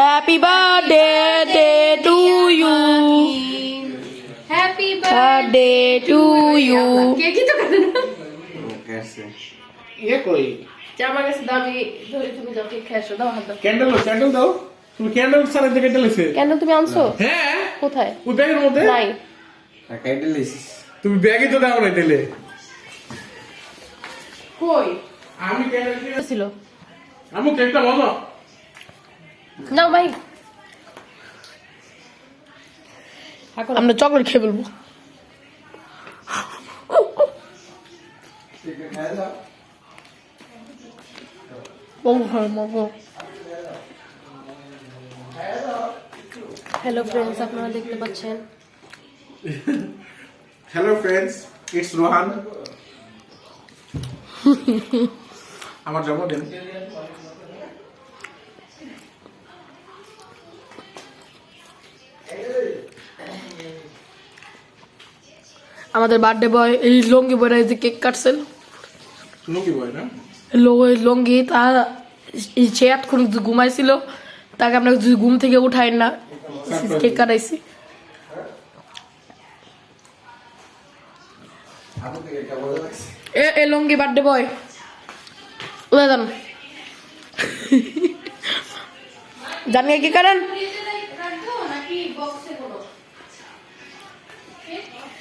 happy birthday day to you happy birthday to you কে কি তো করে না कैसे ইয়ে কই যে আমার কাছে দামি ধরে তুমি যাও কেক খেয়ে আসো দাও হাত দাও ক্যান্ডেল ক্যান্ডেল দাও তুমি ক্যান্ডেল সারা দিকে ক্যান্ডেল আছে কেন তুমি আনছো হ্যাঁ কোথায় ওই ব্যাগের মধ্যে নাই कैंडल তুমি ব্যাগে তো দাও না দিলে কই আমি ক্যান্ডেল ছিল আমি কেকটা মজা নাও ভাই। এখন আমরা চকলেট খেয়ে বলব বহু ভালো মজা হ্যালো ফ্রেন্ডস আপনারা দেখতে পাচ্ছেন? হ্যালো ফ্রেন্ডস ইটস রোহান আমার জন্মদিন। আমাদের বার্থডে বয় এই লঙ্গি বয়রা এই যে কেক কাটছিল। লুকি বয় না? লঙ্গি তার সে এতক্ষণ ঘুমাইছিল তাকে আমরা যদি ঘুম থেকে উঠাই না কেক কাটাইছি। এ এ লঙ্গি বার্থডে বয় ওরা জান জানিয়ে কি করেন?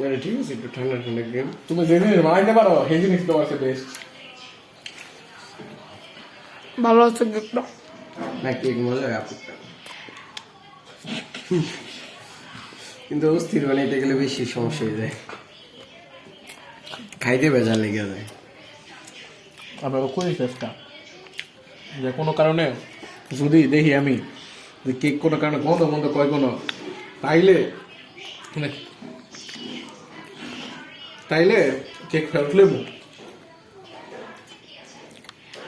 মানে ঠিক আছে একটু ঠান্ডা ঠান্ডা গেম। তুমি যে জিনিস বানাইতে পারো সেই জিনিস তোমার কাছে বেস্ট ভালো আছে গেমটা। না কেক মজা আপনারটা কিন্তু অস্থির বানাইতে গেলে বেশি সমস্যা হয়ে যায়। খাইতে বেজা লেগে যায়। আবার করি চেষ্টা যে কোনো কারণে যদি দেখি আমি যে কেক কোনো কারণে বন্ধ বন্ধ কয় কোনো তাইলে তাইলে কেক ফেরত লেবো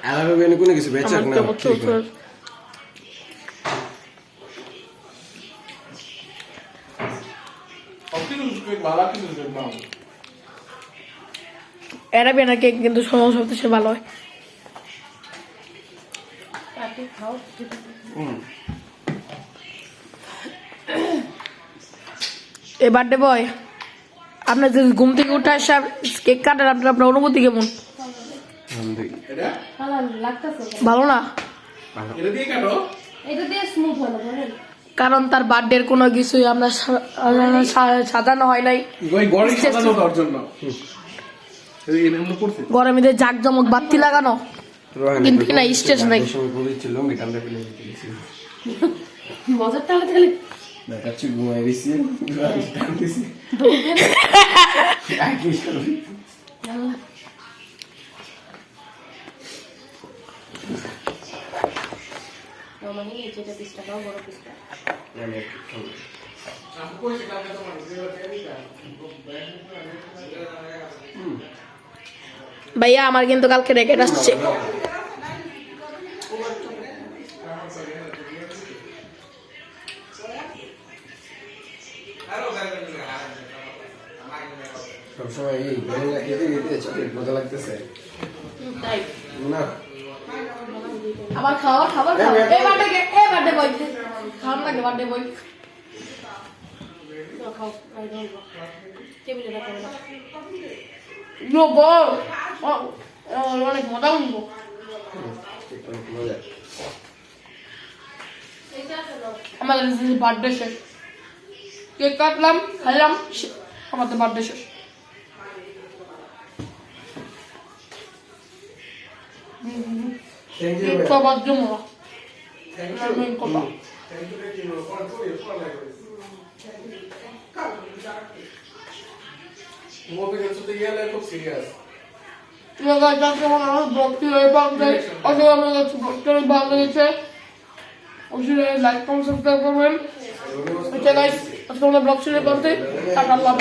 আলাদা বেনে কোনো কিছু বেচাক আমার না কেক কিন্তু সময় সবচেয়ে ভালো হয়। খাও। এ বার্থডে বয় আপনার যদি ঘুম থেকে উঠে আসে কেক কাটার আপনার আপনার অনুভূতি কেমন? ভালো না? এটা দিয়ে কাটো। এটা দিয়ে স্মুথ হলো ধরেন। কারণ তার বার্থডের কোনো কিছুই আমরা সাজানো হয় নাই। গরমে জাক জমক বাতি লাগানো। কিন্তু না, স্টেজ নাই। সময় দেখাচ্ছি ঘুমাই দিছি। ভাইয়া আমার কিন্তু কালকে রেকেট আসছে সবসময় এই ভ্যানিলা খেতে খেতে চকলেট মজা লাগতেছে। তাই? না। আমার খাওয়া খাবার খাওয়া এই বার্থডে এই বার্থডে বয়। খাওয়ার লাগে বার্থডে বয়। দাও, খাও টেবিলে রাখো নো বল অনেক মজা উঠবো। আমাদের বার্থডে শেষ। কেক কাটলাম খাইলাম শে- আমাদের বার্থডে শেষ। Subscribe, comment. Okay, guys. আজকে আমাদের ব্লগ শুরু করতে টাটা আল্লাহ